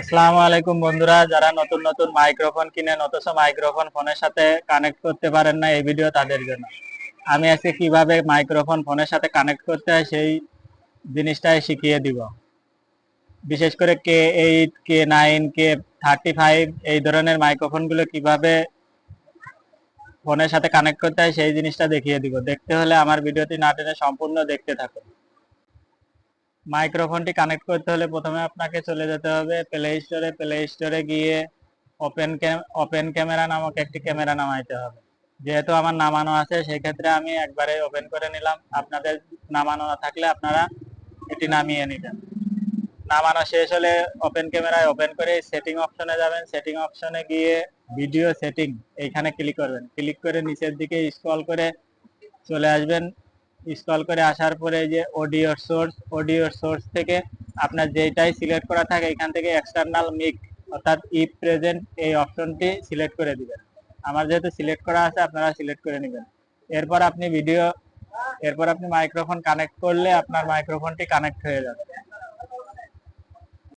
আসসালামু আলাইকুম বন্ধুরা, যারা নতুন নতুন মাইক্রোফোন কিনে অথচ মাইক্রোফোন ফোনের সাথে কানেক্ট করতে পারেন না এই ভিডিও তাদের জন্য। আমি আজকে কীভাবে মাইক্রোফোন ফোনের সাথে কানেক্ট করতে হয় সেই জিনিসটাই শিখিয়ে দিব। বিশেষ করে K eight K nine K thirty five এই ধরনের মাইক্রোফোনগুলো কীভাবে ফোনের সাথে কানেক্ট করতে হয় সেই জিনিসটা দেখিয়ে দিব। দেখতে হলে আমার ভিডিওটি না টেনে সম্পূর্ণ দেখতে থাকুন। মাইক্রোফোনটি কানেক্ট করতে হলে প্রথমে আপনাকে চলে যেতে হবে প্লে স্টোরে প্লে স্টোরে গিয়ে ওপেন ওপেন ক্যামেরা নামক একটি ক্যামেরা নামাইতে হবে। যেহেতু আমার নামানো আছে সেই ক্ষেত্রে আমি একবারে ওপেন করে নিলাম। আপনাদের নামানো না থাকলে আপনারা এটি নামিয়ে নেবেন। নামানো শেষ হলে ওপেন ক্যামেরায় ওপেন করে সেটিং অপশনে যাবেন। সেটিং অপশনে গিয়ে ভিডিও সেটিং এইখানে ক্লিক করবেন। ক্লিক করে নিচের দিকে স্ক্রল করে চলে আসবেন। স্ক্রল করে আসার পরে যে অডিও সোর্স অডিও সোর্স থেকে আপনার যেটাই সিলেক্ট করা থাকে, এখান থেকে এক্সটার্নাল মিক অর্থাৎ ই প্রেজেন্ট এই অপশনটি সিলেক্ট করে দিবেন। আমার যেহেতু সিলেক্ট করা আছে, আপনারা সিলেক্ট করে নেবেন। এরপর আপনি ভিডিও এরপর আপনি মাইক্রোফোন কানেক্ট করলে আপনার মাইক্রোফোনটি কানেক্ট হয়ে যাবে।